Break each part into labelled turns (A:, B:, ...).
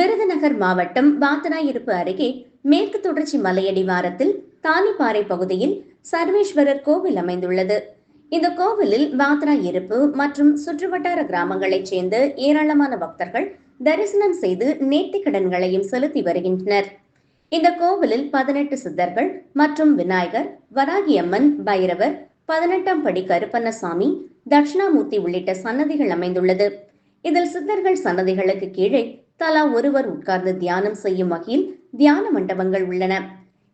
A: விருதுநகர் மாவட்டம் பாத்தனாயிருப்பு அருகே மேற்கு தொடர்ச்சி மலையடிவாரத்தில் தானிப்பாறை பகுதியில் சர்வேஸ்வரர் கோவில் அமைந்துள்ளது. இந்த கோவிலில் பாத்ரா இருப்பு மற்றும் சுற்றுவட்டார கிராமங்களைச் சேர்ந்த ஏராளமான பக்தர்கள் தரிசனம் செய்து நேர்த்திக் கடன்களையும் செலுத்தி வருகின்றனர். இந்த கோவிலில் பதினெட்டு சித்தர்கள் மற்றும் விநாயகர் வராகியம்மன் பைரவர் பதினெட்டாம் படி கருப்பண்ணசாமி தட்சிணாமூர்த்தி உள்ளிட்ட சன்னதிகள் அமைந்துள்ளது. இதில் சித்தர்கள் சன்னதிகளுக்கு கீழே தலா ஒருவர் உட்கார்ந்து தியானம் செய்யும் வகையில் தியான மண்டபங்கள் உள்ளன.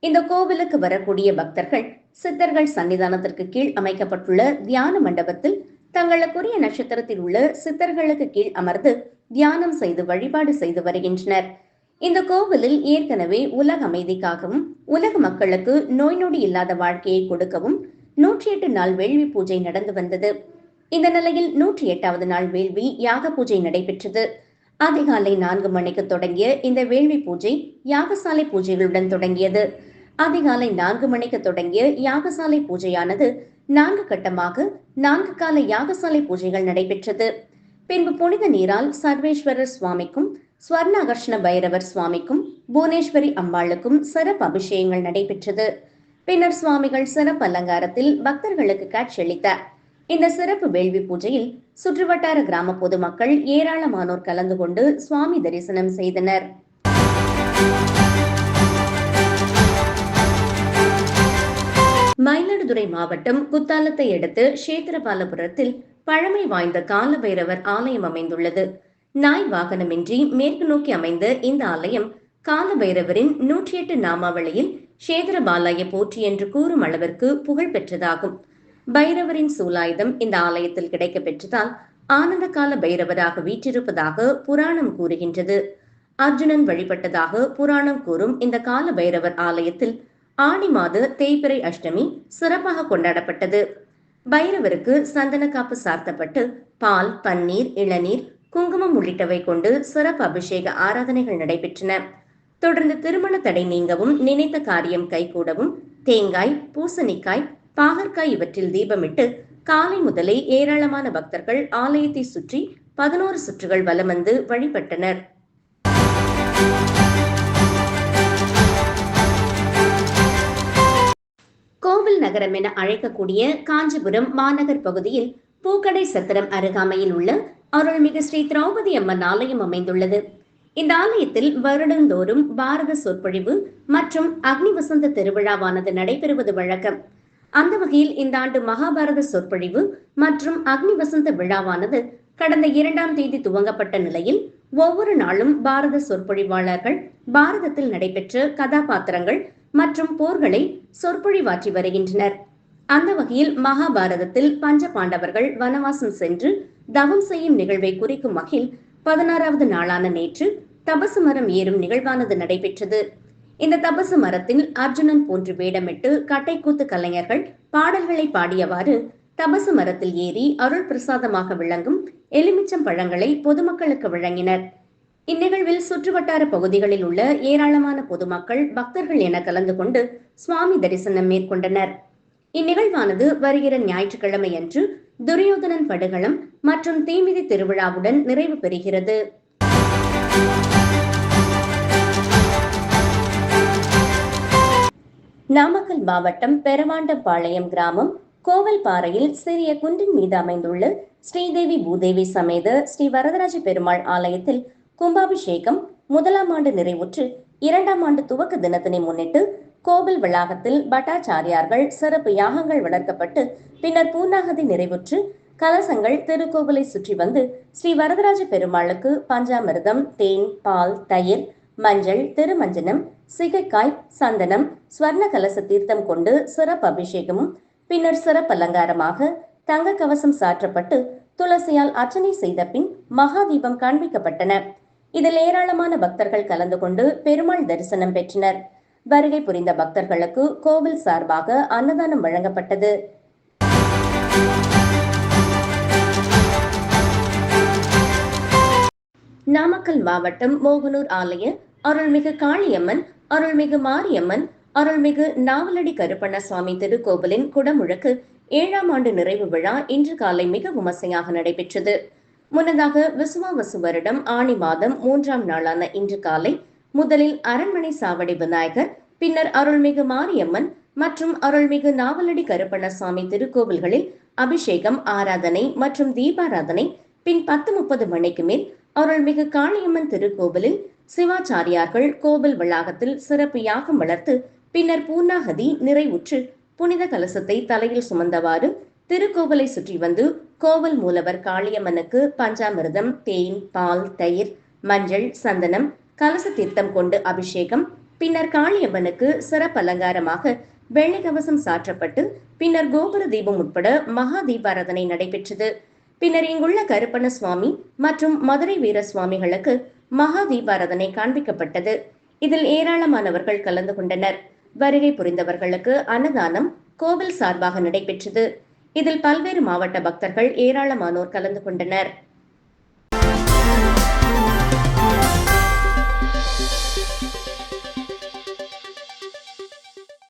A: இந்த கோவிலுக்கு வரக்கூடிய பக்தர்கள் சித்தர்கள் சன்னிதானத்திற்கு கீழ் அமைக்கப்பட்டுள்ள தியான மண்டபத்தில் தங்களுக்குரிய நட்சத்திரத்தில் உள்ள சித்தர்களுக்கு கீழ் அமர்ந்து தியானம் செய்து வழிபாடு செய்து வருகின்றனர். இந்த கோவிலில் ஏற்கனவே உலக அமைதிக்காகவும் உலக மக்களுக்கு நோய் நொடி இல்லாத வாழ்க்கையை கொடுக்கவும் நூற்றி எட்டு நாள் வேள்வி பூஜை நடந்து வந்தது. இந்த நிலையில் நூற்றி எட்டாவது நாள் வேள்வி யாக பூஜை நடைபெற்றது. அதிகாலை நான்கு மணிக்கு தொடங்கிய இந்த வேள்வி பூஜை யாகசாலை பூஜைகளுடன் தொடங்கியது. அதிகாலை நான்கு மணிக்கு தொடங்கிய யாகசாலை பூஜையானது நான்கு கட்டமாக நான்கு கால யாகசாலை பூஜைகள் நடைபெற்றது. பின்பு புனித நீரால் சர்வேஸ்வரர் சுவாமிக்கும் ஸ்வர்ணாகர்ஷ்ண பைரவர் சுவாமிக்கும் புவனேஸ்வரி அம்பாளுக்கும் சிறப்பு அபிஷேகங்கள் நடைபெற்றது. பின்னர் சுவாமிகள் சிறப்பு அலங்காரத்தில் பக்தர்களுக்கு காட்சியளித்தார். இந்த சிறப்பு வேள்வி பூஜையில் சுற்றுவட்டார கிராம பொதுமக்கள் ஏராளமானோர் கலந்து கொண்டு சுவாமி தரிசனம் செய்தனர். மயிலாடுதுறை மாவட்டம் குத்தாலத்தை அடுத்து சேத்திரபாலபுரத்தில் பழமை வாய்ந்த காலபைரவர் ஆலயம் அமைந்துள்ளது. நாய் வாகனமின்றி மேற்கு நோக்கி அமைந்த இந்த ஆலயம் காலபைரவரின் நூற்றி எட்டு நாமாவளியில் சேதரபாலாய போற்றி என்று கூறும் அளவிற்கு புகழ் பெற்றதாகும் பைரவரின் சூலாயுதம் இந்த ஆலயத்தில் கிடைக்க பெற்றதால் ஆனந்த கால பைரவராக வீற்றிருப்பதாக புராணம் கூறுகின்றது. அர்ஜுனன் வழிபட்டதாக புராணம் கூறும் இந்த கால பைரவர் ஆலயத்தில் ஆடி மாத தேய்பிறை அஷ்டமி சிறப்பாக கொண்டாடப்பட்டது. பைரவருக்கு சந்தன காப்பு சார்த்தப்பட்டு பால் பன்னீர் இளநீர் குங்குமம் உள்ளிட்டவை கொண்டு சிறப்பு அபிஷேக ஆராதனைகள் நடைபெற்றன. தொடர்ந்து திருமண தடை நீங்கவும் நினைத்த காரியம் கைகூடவும் தேங்காய் பூசணிக்காய் பாகற்காய் இவற்றில் தீபமிட்டு காலை முதலே ஏராளமான பக்தர்கள் ஆலயத்தை சுற்றி பதினோரு சுற்றுகள் வலம் வந்து வழிபட்டனர். கோவில் நகரம் என அழைக்கக்கூடிய காஞ்சிபுரம் மாநகர் பகுதியில் பூக்கடை சத்திரம் அருகாமையில் உள்ள அருள்மிகு ஸ்ரீ திரௌபதி அம்மன் ஆலயம் அமைந்துள்ளது. இந்த ஆலயத்தில் வருடந்தோறும் பாரத சொற்பொழிவு மற்றும் அக்னி வசந்த திருவிழாவானது நடைபெறுவது வழக்கம். அந்த வகையில் இந்த ஆண்டு மகாபாரத சொற்பொழிவு மற்றும் அக்னி வசந்த விழாவானது கடந்த இரண்டாம் தேதி துவங்கப்பட்ட நிலையில் ஒவ்வொரு நாளும் பாரத சொற்பொழிவாளர்கள் பாரதத்தில் நடைபெற்ற கதாபாத்திரங்கள் மற்றும் போர்களை சொற்பொழிவாற்றி வருகின்றனர். அந்த வகையில் மகாபாரதத்தில் பஞ்ச பாண்டவர்கள் வனவாசம் சென்று தவம் செய்யும் நிகழ்வை குறிக்கும் வகையில் பதினாறாவது நாளான நேற்று தபசு மரம் ஏறும் நிகழ்வானது நடைபெற்றது. இந்த தபசு மரத்தில் அர்ஜுனன் போன்று வேடமிட்டு கட்டைக்கூத்து கலைஞர்கள் பாடல்களை பாடியவாறு தபசு மரத்தில் ஏறி அருள் பிரசாதமாக விளங்கும் எலுமிச்சம் பழங்களை பொதுமக்களுக்கு வழங்கினர். இந்நிகழ்வில் சுற்றுவட்டார பகுதிகளில் உள்ள ஏராளமான பொதுமக்கள் பக்தர்கள் என கலந்து கொண்டு சுவாமி தரிசனம் மேற்கொண்டனர். இந்நிகழ்வானது வருகிற ஞாயிற்றுக்கிழமை அன்று துரியோதனன் படுகளம் மற்றும் தீமிதி திருவிழாவுடன் நிறைவு பெறுகிறது. நாமக்கல் மாவட்டம் பெரவாண்டம்பாளையம் கிராமம் கோவல்பாறையில் சிறிய குன்றின் மீது அமைந்துள்ள ஸ்ரீதேவி பூதேவி சமேத ஸ்ரீ வரதராஜ பெருமாள் ஆலயத்தில் கும்பாபிஷேகம் முதலாம் ஆண்டு நிறைவுற்று இரண்டாம் ஆண்டு துவக்க தினத்தினை முன்னிட்டு கோவில் வளாகத்தில் பட்டாச்சாரியார்கள் சிறப்பு யாகங்கள் வளர்க்கப்பட்டு பின்னர் பூர்ணாகதி நிறைவுற்று கலசங்கள் திருக்கோவிலை சுற்றி வந்து ஸ்ரீ வரதராஜ பெருமாளுக்கு பஞ்சாமிர்தம் தேன் பால் தயிர் மஞ்சள் திருமஞ்சனம் சிகைக்காய் சந்தனம் ஸ்வர்ண கலச தீர்த்தம் கொண்டு சிறப்பு அபிஷேகமும் பின்னர் சிறப்பு அலங்காரமாக தங்க கவசம் சாற்றப்பட்டு துளசியால் அர்ச்சனை செய்த பின் மகாதீபம் காண்பிக்கப்பட்டன. இதில் ஏராளமான பக்தர்கள் கலந்து கொண்டு பெருமாள் தரிசனம் பெற்றனர். வருகை புரிந்த பக்தர்களுக்கு கோவில் சார்பாக அன்னதானம் வழங்கப்பட்டது. நாமக்கல் மாவட்டம் மோகனூர் ஆலய அருள்மிகு காளியம்மன் அருள்மிகு மாரியம்மன் அருள்மிகு நாவலடி கருப்பண்ண சுவாமி திருக்கோவிலின் குடமுழக்கு ஏழாம் ஆண்டு நிறைவு விழா இன்று காலை மிக விமர்சையாக நடைபெற்றது. முன்னதாக விசுவாவசு வருடம் ஆணி மாதம் மூன்றாம் நாளான இன்று காலை முதலில் அரண்மனை சாவடி விநாயகர் பின்னர் அருள்மிகு மாரியம்மன் மற்றும் அருள்மிகு நாவலடி கருப்பண்ண சுவாமி திருக்கோவில்களில் அபிஷேகம் ஆராதனை மற்றும் தீபாராதனை பின் பத்து முப்பது மணிக்கு மேல் அருள்மிகு காளியம்மன் திருக்கோவிலில் சிவாச்சாரியார்கள் கோவில் வளாகத்தில் சிறப்பு யாகம் வளர்த்து பின்னர் பூர்ணாகதி நிறைவுற்று புனித கலசத்தை தலையில் சுமந்தவாறு திருக்கோவிலை சுற்றி வந்து கோவில் மூலவர் காளியம்மனுக்கு பஞ்சாமிர்தம் தேன் பால் தயிர் மஞ்சள் சந்தனம் கலச தீர்த்தம் கொண்டு அபிஷேகம் பின்னர் காளியம்மனுக்கு சிறப்பு அலங்காரமாக வெள்ளி கவசம் சாற்றப்பட்டு பின்னர் கோபுர தீபம் உட்பட மகா தீபாராதனை நடைபெற்றது. பின்னர் இங்குள்ள கருப்பண சுவாமி மற்றும் மதுரை வீர சுவாமிகளுக்கு மகா தீபாரதனை காண்பிக்கப்பட்டது. இதில் ஏராளமானவர்கள் கலந்து கொண்டனர். வருகை புரிந்தவர்களுக்கு அன்னதானம் கோவில் சார்பாக நடைபெற்றது. இதில் பல்வேறு மாவட்ட பக்தர்கள் ஏராளமானோர் கலந்து கொண்டனர்.